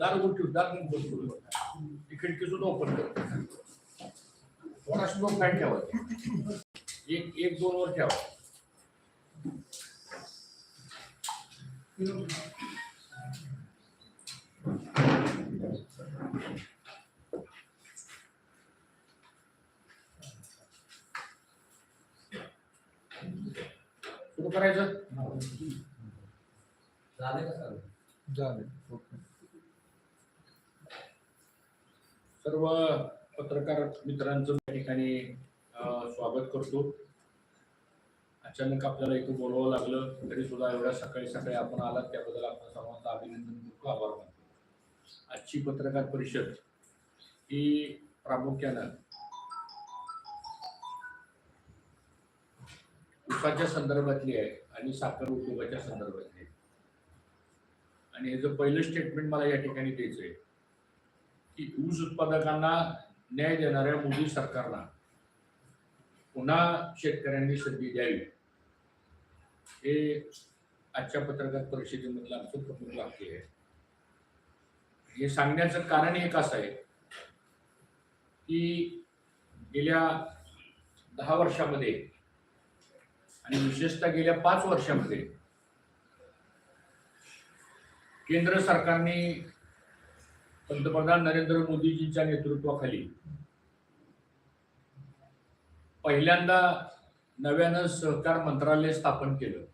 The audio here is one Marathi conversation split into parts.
दार उठू दार बसतो ती खिडकी सुद्धा ओपन कर थोडासा दोन काय ठेवा एक एक दोन वर ठेवा सुरू करायचं? झाले का सर झाले. ओके. सर्व पत्रकार मित्रांचं या ठिकाणी स्वागत करतो. अचानक आपल्याला इथं बोलवावं लागलं तरी सुद्धा एवढ्या सकाळी सकाळी आपण आलात त्याबद्दल आपण सर्वांचं अभिनंदन करतो आभार मानतो. आजची पत्रकार परिषद ही प्रामुख्यानं उसाच्या संदर्भातली आहे आणि साखर उद्योगाच्या संदर्भातली आहे. आणि ह्याचं पहिलं स्टेटमेंट मला या ठिकाणी द्यायचं आहे की ऊस उत्पादकांना न्याय देणाऱ्या मोदी सरकारला पुन्हा शेतकऱ्यांनी संधी द्यावी. हे आजच्या पत्रकार परिषदेमधलं आमचं प्रमुख वाक्य आहे. हे सांगण्याचं कारण एक असं आहे की गेल्या दहा वर्षामध्ये आणि विशेषतः गेल्या पाच वर्षामध्ये केंद्र सरकारने पंतप्रधान नरेंद्र मोदीजींच्या नेतृत्वाखाली पहिल्यांदा नव्यानं सहकार मंत्रालय स्थापन केलं.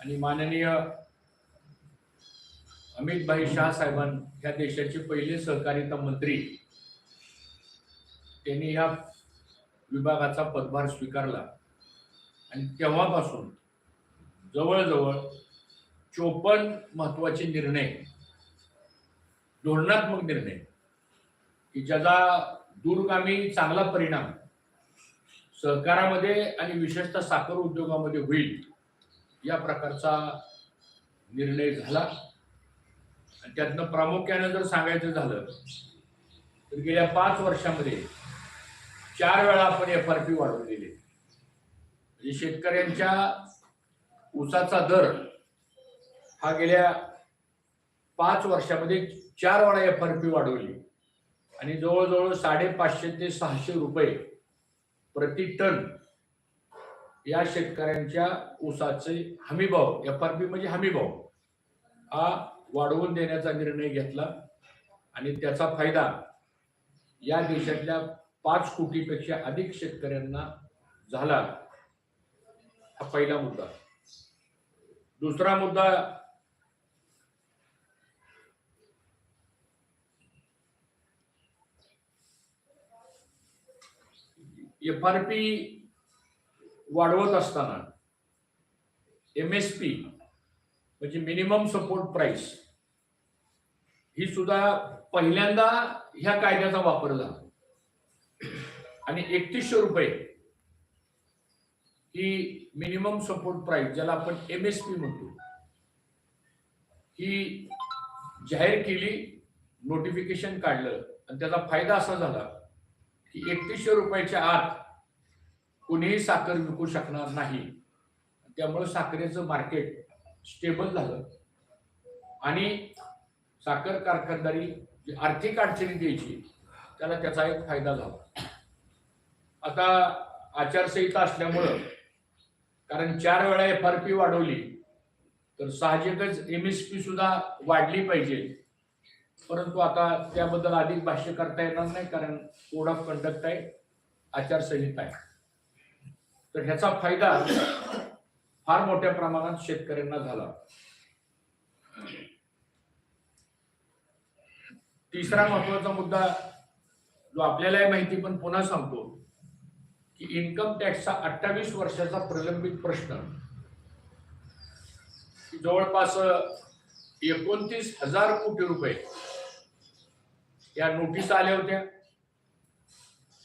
आणि माननीय अमित भाई शाह साहेबां ह्या देशाचे पहिले सहकारिता मंत्री त्यांनी ह्या विभागाचा पदभार स्वीकारला. आणि तेव्हापासून जवळजवळ चोपन्न महत्त्वाचे निर्णय धोरणात्मक निर्णय की ज्याचा दूरगामी चांगला परिणाम सहकारामध्ये आणि विशेषतः साखर उद्योगामध्ये होईल या प्रकारचा निर्णय झाला. आणि त्यातनं प्रामुख्यानं जर सांगायचं झालं तर गेल्या पाच वर्षामध्ये चार वेळा आपण एफ आर पी वाढवलेली म्हणजे शेतकऱ्यांच्या ऊसाचा दर हा गेल्या पाच वर्षामध्ये चार वेळा एफ आर पी वाढवली. आणि जवळजवळ साडेपाचशे ते सहाशे रुपये प्रति टन या शेतकऱ्यांच्या ऊसाचे हमीभाव एफ आर पी म्हणजे हमीभाव हा वाढवून देण्याचा निर्णय घेतला. आणि त्याचा फायदा या देशातल्या पाच कोटीपेक्षा अधिक शेतकऱ्यांना झाला हा पहिला मुद्दा. दुसरा मुद्दा एफ आर पी वाढवत असताना एम एस पी म्हणजे मिनिमम सपोर्ट प्राइस ही सुद्धा पहिल्यांदा ह्या कायद्याचा वापर झाला. आणि एकतीसशे रुपये ही मिनिमम सपोर्ट प्राइस ज्याला आपण एम एस पी म्हणतो ही जाहीर केली नोटिफिकेशन काढलं आणि त्याचा फायदा असा झाला की एकतीसशे रुपयाच्या आत कुणीही साखर विकू शकणार नाही. त्यामुळं साखरेचं मार्केट स्टेबल झालं. आणि साखर कारखानदारी जी आर्थिक अडचणी द्यायची त्याला त्याचा एक फायदा झाला. आता आचारसंहिता असल्यामुळं कारण चार वेळा एफ आर पी वाढवली तर साहजिकच एम एस पी सुद्धा वाढली पाहिजे. परंतु आता त्याबद्दल अधिक भाष्य करता येणार नाही कारण कोड ऑफ कंडक्ट आहे आचारसंहिता आहे. तर ह्याचा फायदा फार मोठ्या प्रमाणात शेतकऱ्यांना झाला. तिसरा महत्त्वाचा मुद्दा जो आपल्यालाही माहिती पण पुन्हा सांगतो की इन्कम टॅक्सचा अठ्ठावीस वर्षाचा प्रलंबित प्रश्न. जवळपास एकोणतीस हजार कोटी रुपये या नोटीस आल्या होत्या.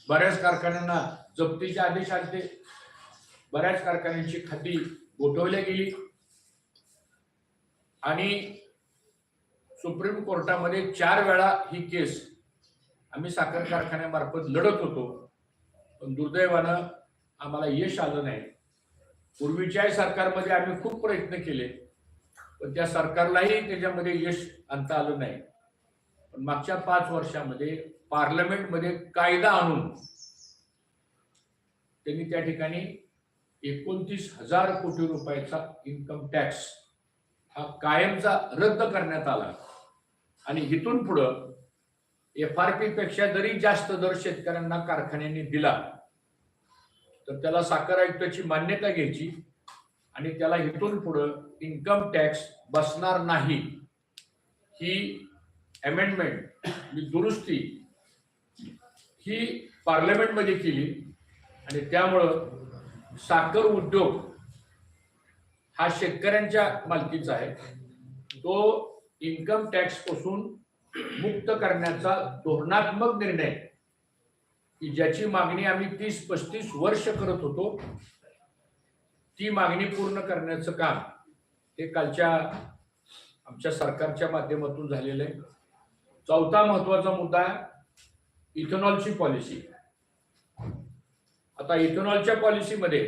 बऱ्याच कारखान्यांना जप्तीचे आदेश आले बऱ्याच कारखान्यांची खाती गोठवल्या गेली. आणि सुप्रीम कोर्टामध्ये चार वेळा ही केस आम्ही साखर कारखान्यामार्फत लढत होतो. पण दुर्दैवानं आम्हाला यश आलं नाही. पूर्वीच्याही सरकारमध्ये आम्ही खूप प्रयत्न केले. पण त्या सरकारलाही त्याच्यामध्ये यश आणता आलं नाही. पण मागच्या पाच वर्षामध्ये पार्लमेंटमध्ये कायदा आणून त्यांनी त्या ठिकाणी एकोणतीस हजार कोटी रुपयाचा इन्कम टॅक्स हा कायमचा रद्द करण्यात आला. आणि इथून पुढं एफ आर पी पेक्षा जरी जास्त दर शेतकऱ्यांना कारखान्यांनी दिला तर त्याला साखर आयुक्ताची मान्यता घ्यायची आणि त्याला इथून पुढं इन्कम टॅक्स बसणार नाही. ही अमेंडमेंट ही दुरुस्ती ही पार्लमेंटमध्ये केली. आणि त्यामुळं साखर उद्योग हा शेतकऱ्यांच्या मालकीचा आहे. तो इन्कम टॅक्सपासून मुक्त करण्याचा धोरणात्मक निर्णय की ज्याची मागणी आम्ही तीस पस्तीस वर्ष करत होतो ती मागणी पूर्ण करण्याचं काम हे कालच्या आमच्या सरकारच्या माध्यमातून झालेलं आहे. चौथा महत्त्वाचा मुद्दा इथेनॉलची पॉलिसी. आता इथेनॉलच्या पॉलिसीमध्ये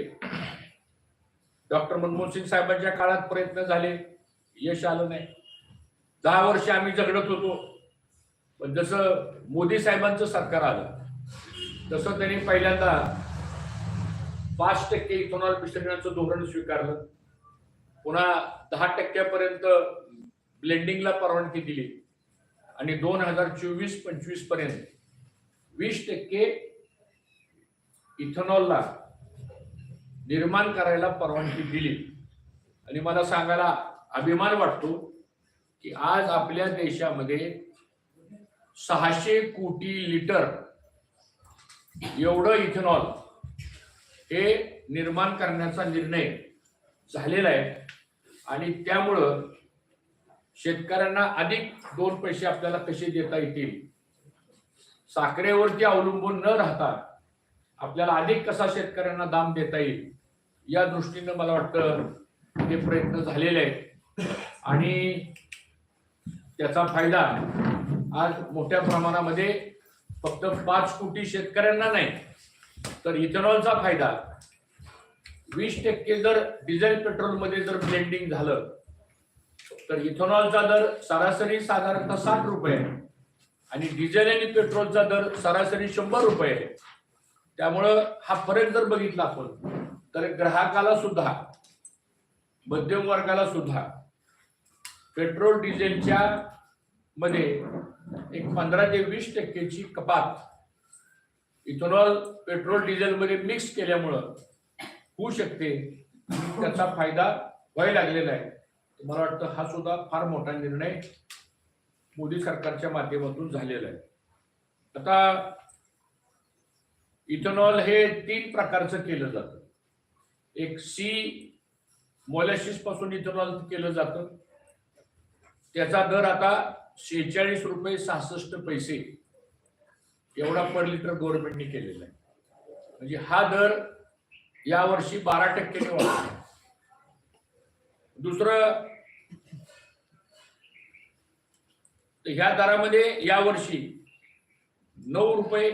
डॉक्टर मनमोहन सिंग साहेबांच्या काळात प्रयत्न झाले यश आलं नाही. दहा वर्ष आम्ही झगडत होतो पण जसं मोदी साहेबांचं सरकार आलं तसं त्यांनी पहिल्यांदा पाच टक्के इथेनॉल मिश्रणाचं धोरण स्वीकारलं. पुन्हा दहा टक्क्यापर्यंत ब्लेंडिंगला परवानगी दिली. आणि दोन हजार चोवीस पंचवीसपर्यंत वीस टक्के इथेनॉलला निर्माण करायला परवानगी दिली. आणि मला सांगायला अभिमान वाटतो की आज आपल्या देशामध्ये सहाशे कोटी लिटर एवढं इथेनॉल हे निर्माण करण्याचा निर्णय झालेला आहे. आणि त्यामुळं शेतकऱ्यांना अधिक दोन पैसे आपल्याला कसे देता येतील? साखरेवरती अवलंबून न राहता आपल्याला अधिक कसा शेतकऱ्यांना दाम देता येईल? या दृष्टीनं मला वाटतं हे प्रयत्न झालेले आहेत. आणि त्याचा फायदा आज मोठ्या प्रमाणामध्ये फक्त पाच कोटी शेतकऱ्यांना नाही तर इथेनॉलचा फायदा. वीस टक्के जर डिझेल पेट्रोलमध्ये जर ब्लेंडिंग झालं तर इथेनॉलचा दर सरासरी साधारणतः साठ रुपये आहे. आणि डिझेल आणि पेट्रोलचा दर सरासरी शंभर रुपये आहे. त्यामुळं हा फरक जर बघितला आपण तर ग्राहकाला सुद्धा मध्यम वर्गाला सुद्धा पेट्रोल डिझेलच्या मध्ये एक पंधरा ते वीस टक्केची कपात इथेनॉल पेट्रोल डिझेल मध्ये मिक्स केल्यामुळं होऊ शकते. त्याचा फायदा व्हायला लागलेला आहे. मला वाटतं हा सुद्धा फार मोठा निर्णय मोदी सरकारच्या माध्यमातून झालेला आहे. आता इथेनॉल हे तीन प्रकारचं केलं जातं. एक सी मोलॅसिसपासून इथेनॉल केलं जातं. त्याचा दर आता शेहेचाळीस रुपये सहासष्ट पैसे एवढा पर लिटर गव्हर्नमेंटने केलेला आहे. म्हणजे हा दर यावर्षी बारा टक्क्याने वाढला दुसरं ह्या दरामध्ये यावर्षी नऊ रुपये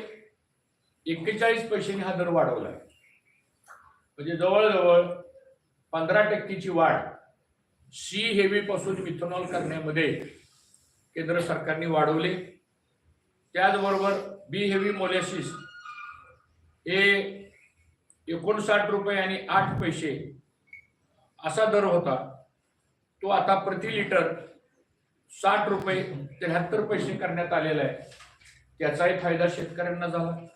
एक्केचाळीस पैशांनी हा दर वाढवला आहे. म्हणजे जवळजवळ पंधरा टक्केची वाढ सी हेवी पासून मिथेनॉल करण्यामध्ये केंद्र सरकारने वाढवले. त्याचबरोबर बी हेवी मोलॅसिस हे एकोणसाठ रुपये आणि आठ पैसे असा दर होता. तो आता प्रति लिटर साठ रुपये त्र्याहत्तर पैसे करण्यात आलेला आहे. त्याचाही फायदा शेतकऱ्यांना झाला.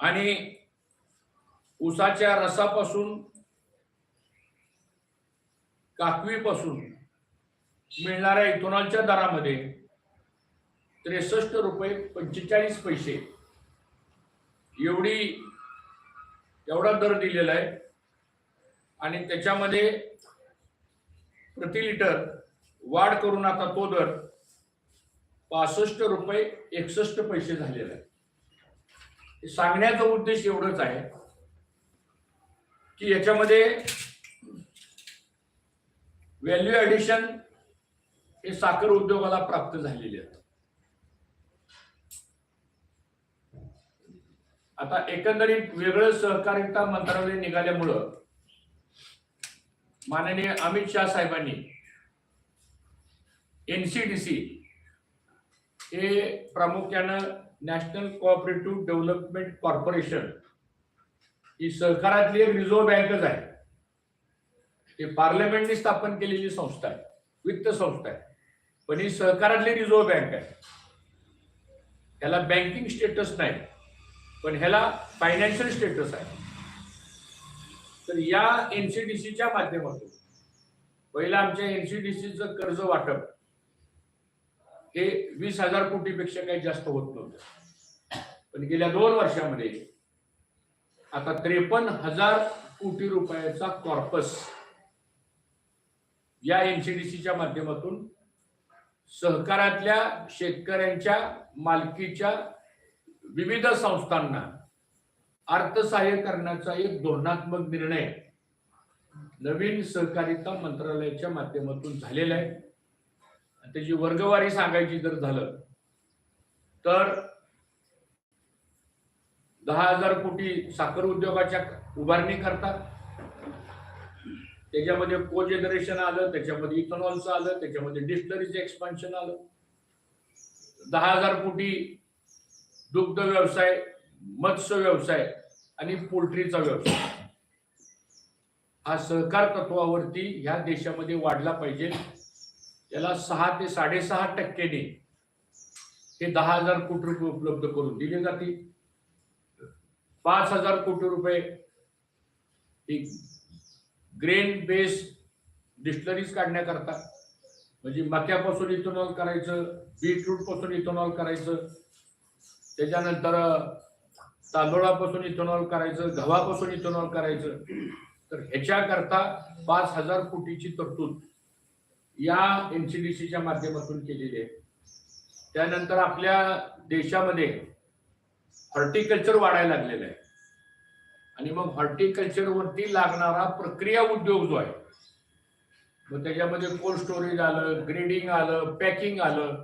आणि उसाच्या रसापासून काकवीपासून मिळणाऱ्या इथोनॉलच्या दरामध्ये त्रेसष्ट रुपये पंचेचाळीस पैसे. एवढी एवढा दर दिलेला आहे. आणि त्याच्यामध्ये प्रति लिटर वाढ करून आता तो दर पासष्ट रुपये एकसष्ट पैसे झालेला आहे. हे सांगण्याचा उद्देश एवढंच आहे की याच्यामध्ये व्हॅल्यू ॲडिशन हे साखर उद्योगाला प्राप्त झालेले आहे. आता एकंदरीत वेगळं सहकारिता मंत्रालय निघाल्यामुळं माननीय अमित शहा साहेबांनी एनसीडीसी हे प्रामुख्यानं नॅशनल कोऑपरेटिव्ह डेव्हलपमेंट कॉर्पोरेशन ही सहकारातली एक रिझर्व्ह बँकच आहे. ते पार्लमेंटने स्थापन केलेली संस्था आहे वित्त संस्था आहे. पण ही सहकारातली रिझर्व्ह बँक आहे. त्याला बँकिंग स्टेटस नाही. पण ह्याला फायनान्शियल स्टेटस आहे. तर या एनसीडीसीच्या माध्यमातून पहिलं आमच्या एनसीडीसीचं कर्ज वाटप हे वीस हजार कोटीपेक्षा काही जास्त होत नव्हतं. पण गेल्या दोन वर्षामध्ये आता त्रेपन्न हजार कोटी रुपयाचा कॉर्पस या एनसीडीसीच्या माध्यमातून सहकारातल्या शेतकऱ्यांच्या मालकीच्या विविध संस्थांना अर्थसहाय्य करण्याचा एक धोरणात्मक निर्णय नवीन सहकारिता मंत्रालयाच्या माध्यमातून झालेला आहे. आणि त्याची वर्गवारी सांगायची जर झालं तर दहा हजार कोटी साखर उद्योगाच्या उभारणी करतात. त्याच्यामध्ये को जनरेशन आलं त्याच्यामध्ये इथेनॉलचं आलं त्याच्यामध्ये डिस्टलरीचं एक्सपान्शन आलं. दहा हजार कोटी दुग्ध व्यवसाय मत्स्य व्यवसाय आणि पोल्ट्रीचा व्यवसाय. हा सहकार तत्वावरती ह्या देशामध्ये वाढला पाहिजे. त्याला सहा ते साडेसहा टक्क्याने हे दहा हजार कोटी रुपये उपलब्ध करून दिले जातील. पाच हजार कोटी रुपये ग्रेन बेस डिस्टलरीज काढण्याकरता म्हणजे मक्यापासून इथेनॉल करायचं बीटरूटपासून इथेनॉल करायचं त्याच्यानंतर तांदूळापासून इथेनॉल करायचं गव्हापासून इथेनॉल करायचं. तर ह्याच्याकरता पाच हजार कोटीची तरतूद या एन सी डी सीच्या माध्यमातून केलेली आहे. त्यानंतर आपल्या देशामध्ये हॉर्टिकल्चर वाढायला लागलेलं आहे. आणि मग हॉर्टिकल्चरवरती लागणारा प्रक्रिया उद्योग जो आहे मग त्याच्यामध्ये कोल्ड स्टोरेज आलं ग्रेडिंग आलं पॅकिंग आलं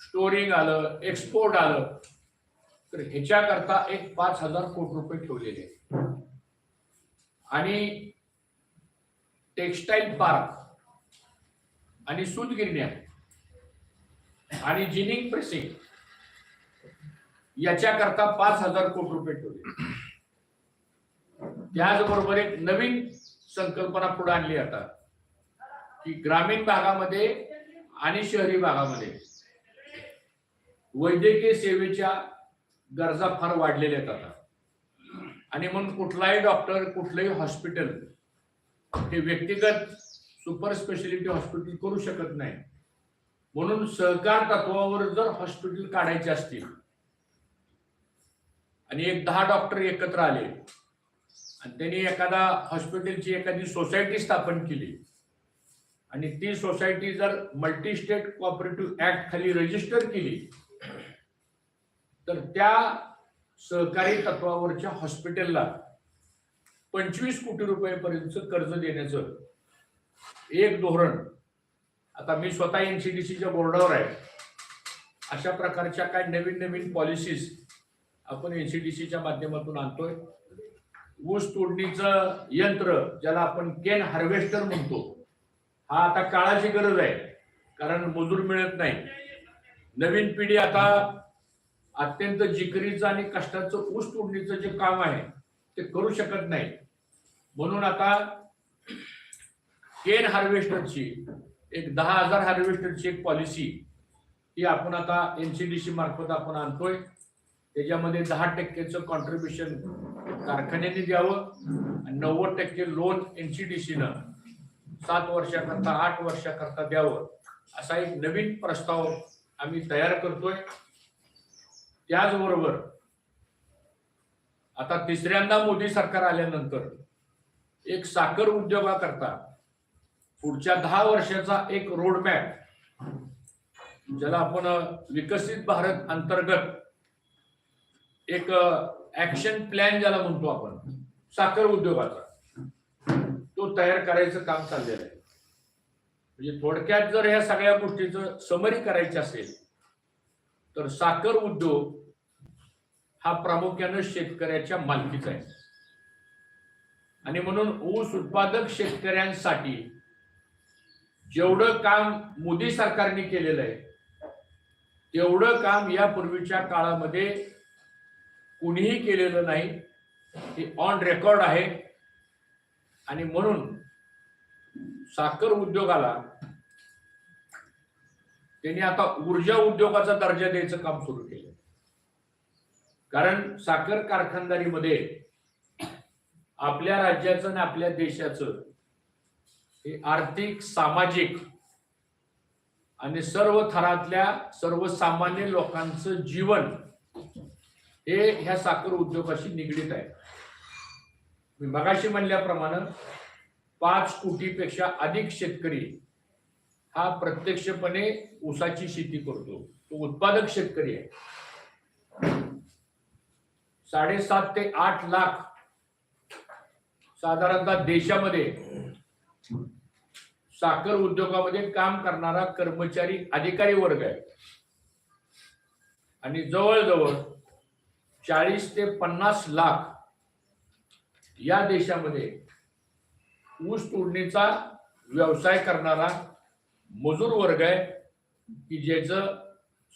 स्टोरिंग आलं एक्सपोर्ट आलं तर ह्याच्याकरता एक पाच हजार कोटी रुपये ठेवलेले आणि टेक्स्टाईल पार्क आणि सुतगिरण्या आणि जिनिंग प्रेसिंग याच्याकरता पाच हजार कोटी रुपये ठेवले. त्याचबरोबर एक नवीन संकल्पना पुढे आणली आता की ग्रामीण भागामध्ये आणि शहरी भागामध्ये वैद्यकीय सेवेच्या गरजा फार वाढलेल्या आहेत आता. आणि म्हणून कुठलाही डॉक्टर कुठलंही हॉस्पिटल हे व्यक्तिगत सुपर स्पेशालिटी हॉस्पिटल करू शकत नाही. म्हणून सहकार तत्वावर जर हॉस्पिटल काढायचे असतील आणि एक दहा डॉक्टर एकत्र आले आणि त्यांनी एखादा हॉस्पिटलची एखादी सोसायटी स्थापन केली आणि ती सोसायटी जर मल्टी स्टेट कॉपरेटिव्ह ऍक्ट खाली रजिस्टर केली तर त्या सहकारी तत्वावरच्या हॉस्पिटलला पंचवीस कोटी रुपयेपर्यंतचं कर्ज देण्याचं एक धोरण आता मी स्वतः एनसीडीसीच्या बोर्डावर आहे. अशा प्रकारच्या काय नवीन नवीन पॉलिसीज आपण एनसीडीसीच्या माध्यमातून आणतोय. ऊस तोडणीचं यंत्र ज्याला आपण केन हार्वेस्टर म्हणतो हा आता काळाची गरज आहे कारण मजूर मिळत नाही. नवीन पिढी आता अत्यंत जिकरीचं आणि कष्टाचं ऊस तोडणीचं जे काम आहे ते करू शकत नाही. म्हणून आता केन हार्वेस्टरची एक दहा हजार हार्वेस्टरची एक पॉलिसी ही आपण आता एनसीडीसी मार्फत आपण आणतोय. त्याच्यामध्ये दहा टक्क्याचं कॉन्ट्रीब्युशन कारखान्याने द्यावं आणि नव्वद टक्के लोन एनसीडीसीनं सात वर्षाकरता आठ वर्षाकरता द्यावं. असा एक नवीन प्रस्ताव आम्ही तयार करतोय. त्याचबरोबर आता तिसऱ्यांदा मोदी सरकार आल्यानंतर एक साखर उद्योगाकरता पुढच्या दहा वर्षाचा एक रोडमॅप ज्याला आपण विकसित भारत अंतर्गत एक ऍक्शन प्लॅन ज्याला म्हणतो आपण साखर उद्योगाचा. तो तयार करायचं काम चाललेलं आहे. म्हणजे थोडक्यात जर या सगळ्या गोष्टीचं समरी करायची असेल तर साखर उद्योग हा प्रामुख्यानं शेतकऱ्याच्या मालकीचा आहे. आणि म्हणून ऊस उत्पादक शेतकऱ्यांसाठी जेवढं काम मोदी सरकारने केलेलं आहे तेवढं काम यापूर्वीच्या काळामध्ये कुणीही केलेलं नाही. हे ऑन रेकॉर्ड आहे. आणि म्हणून साखर उद्योगाला त्यांनी आता ऊर्जा उद्योगाचा दर्जा द्यायचं काम सुरू केलं कारण साखर कारखानदारीमध्ये आपल्या राज्याचं आणि आपल्या देशाचं हे आर्थिक सामाजिक आणि सर्व थरातल्या सर्वसामान्य लोकांचं जीवन हे ह्या साखर उद्योगाशी निगडीत आहे. मी मगाशी म्हणल्याप्रमाणे पाच कोटीपेक्षा अधिक शेतकरी हा प्रत्यक्षपणे ऊसाची शेती करतो. तो उत्पादक शेतकरी आहे. साडेसात ते आठ लाख साधारणतः देशामध्ये साखर उद्योगामध्ये काम करणारा कर्मचारी अधिकारी वर्ग आहे. आणि जवळजवळ चाळीस ते पन्नास लाख या देशामध्ये ऊस तोडणीचा व्यवसाय करणारा मजूर वर्ग आहे की ज्याचं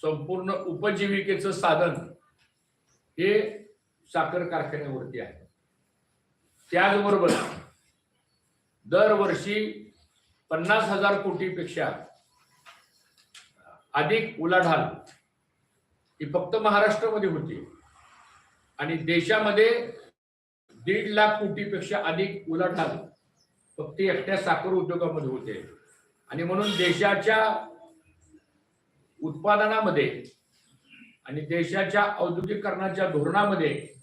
संपूर्ण उपजीविकेचं साधन हे साखर कारखान्यावरती आहे. त्याचबरोबर दरवर्षी पन्नास हजार कोटीपेक्षा अधिक उलाढाल ही फक्त महाराष्ट्रामध्ये होती. आणि देशामध्ये दीड लाख कोटीपेक्षा अधिक उलाढाल फक्त एकट्या साखर उद्योगामध्ये होते. आणि म्हणून देशाच्या उत्पादनामध्ये आणि देशाच्या औद्योगिकरणाच्या धोरणामध्ये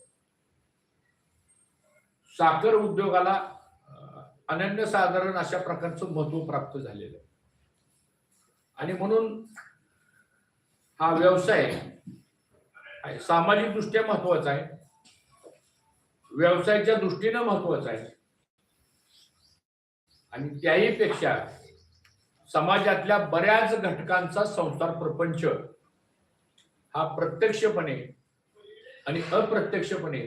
साखर उद्योगाला अनन्यसाधारण अशा प्रकारचं महत्त्व प्राप्त झालेलं आहे. आणि म्हणून हा व्यवसाय सामाजिक दृष्ट्या महत्त्वाचा आहे. व्यवसायाच्या दृष्टीनं महत्त्वाचा आहे. आणि त्याही पेक्षा समाजातल्या बऱ्याच घटकांचा संसार प्रपंच हा प्रत्यक्षपणे आणि अप्रत्यक्षपणे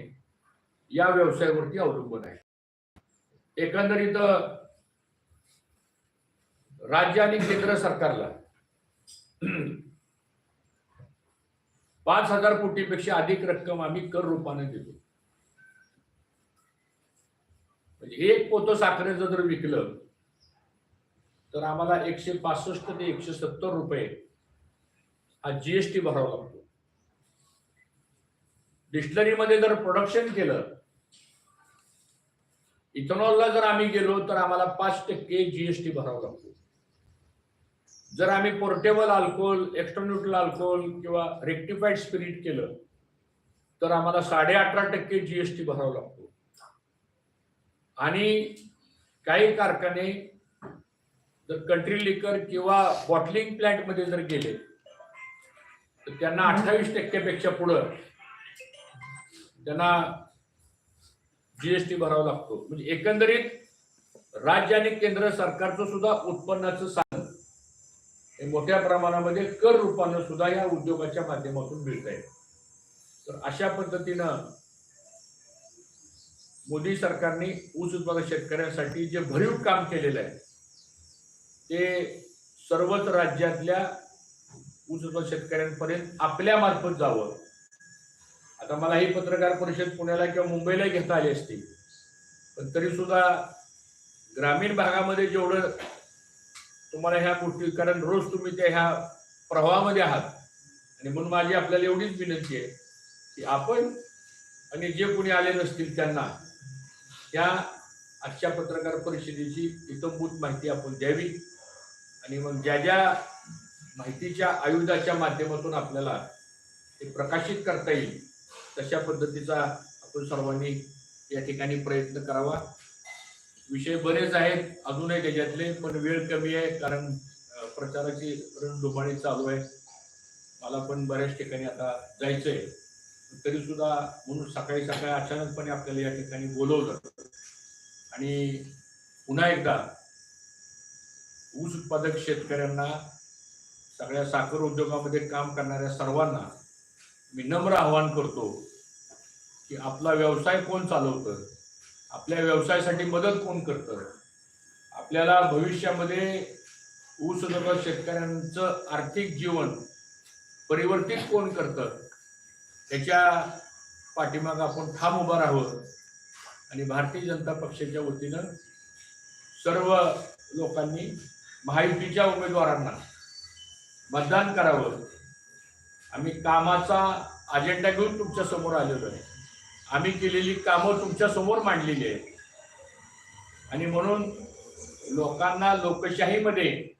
या व्यवसायावरती अवलंबून आहे. एकंदरीत राज्य आणि केंद्र सरकारला पाच हजार कोटीपेक्षा अधिक रक्कम आम्ही कर रूपाने देतो. म्हणजे एक पोतं साखरेचं जर विकलं तर आम्हाला एकशे पासष्ट ते एकशे सत्तर रुपये हा जीएसटी भरावा लागतो. डिस्टलरीमध्ये जर प्रोडक्शन केलं इथेनॉलला जर आम्ही गेलो तर आम्हाला पाच टक्के जीएसटी भरावा लागतो. जर आम्ही portable alcohol extra neutral alcohol किंवा रेक्टिफाईड स्पिरिट केलं तर आम्हाला साडे अठरा टक्के जीएसटी भरावा लागतो. आणि काही कारखाने जर कंट्री लिकर किंवा बॉटलिंग प्लांटमध्ये जर गेले तर त्यांना अठ्ठावीस टक्क्यापेक्षा पुढं त्यांना जीएसटी भरावा लागतो. म्हणजे एकंदरीत राज्य आणि केंद्र सरकारचं सुद्धा उत्पन्नाचं साधन हे मोठ्या प्रमाणामध्ये कर रूपानं सुद्धा या उद्योगाच्या माध्यमातून मिळत आहे तर अशा पद्धतीनं मोदी सरकारने ऊस उत्पादक शेतकऱ्यांसाठी जे भरीव काम केलेलं आहे ते सर्वच राज्यातल्या ऊस उत्पादक शेतकऱ्यांपर्यंत आपल्या मार्फत जावं. आता मला ही पत्रकार परिषद पुण्याला किंवा मुंबईला घेता आली असती. पण तरी सुद्धा ग्रामीण भागामध्ये जेवढं तुम्हाला ह्या गोष्टी कारण रोज तुम्ही त्या ह्या प्रवाहामध्ये आहात. आणि म्हणून माझी आपल्याला एवढीच विनंती आहे की आपण आणि जे कोणी आले नसतील त्यांना त्या आजच्या पत्रकार परिषदेची इतंभूत माहिती आपण द्यावी. आणि मग ज्या ज्या माहितीच्या आयुधाच्या माध्यमातून आपल्याला ते प्रकाशित करता येईल तशा पद्धतीचा आपण सर्वांनी या ठिकाणी प्रयत्न करावा. विषय बरेच आहेत अजूनही त्याच्यातले पण वेळ कमी आहे कारण प्रचाराची रणधुमाळी चालू आहे. मला पण बऱ्याच ठिकाणी आता जायचंय. तरी सुद्धा म्हणून सकाळी सकाळी अचानकपणे आपल्याला या ठिकाणी बोलवलं. आणि पुन्हा एकदा ऊस उत्पादक शेतकऱ्यांना सगळ्या साखर उद्योगामध्ये काम करणाऱ्या सर्वांना मी नम्र आवाहन करतो की आपला व्यवसाय कोण चालवतं? आपल्या व्यवसायासाठी मदत कोण करतं? आपल्याला भविष्यामध्ये ऊस उद्योगात शेतकऱ्यांचं आर्थिक जीवन परिवर्तित कोण करतं? त्याच्या पाठीमाग आपण ठाम उभा राहावं. आणि भारतीय जनता पक्षाच्या वतीनं सर्व लोकांनी महायुतीच्या उमेदवारांना मतदान करावं. आम्ही कामाचा अजेंडा घेऊन तुमच्यासमोर आलेलो आहे. आम्ही केलेली कामं तुमच्यासमोर मांडलेली आहेत. आणि म्हणून लोकांना लोकशाहीमध्ये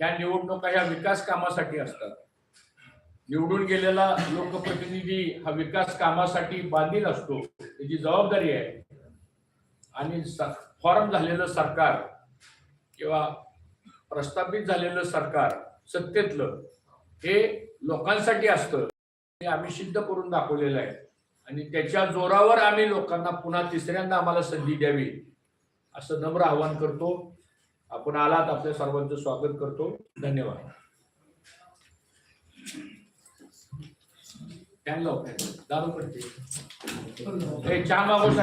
या निवडणुका ह्या विकास कामासाठी असतात. निवडून गेलेला लोकप्रतिनिधी हा विकास कामासाठी बांधील असतो त्याची जबाबदारी आहे. आणि फॉर्म झालेलं सरकार किंवा प्रस्थापित झालेलं सरकार सत्तेतलं हे लोकांसाठी असतं. हे आम्ही सिद्ध करून दाखवलेलं आहे. आणि त्याच्या जोरावर आम्ही लोकांना पुन्हा तिसऱ्यांदा आम्हाला संधी द्यावी असं नम्र आवाहन करतो. आपण आलात आपल्या सर्वांचं स्वागत करतो. धन्यवाद. दारू पडते. हे चहा मागव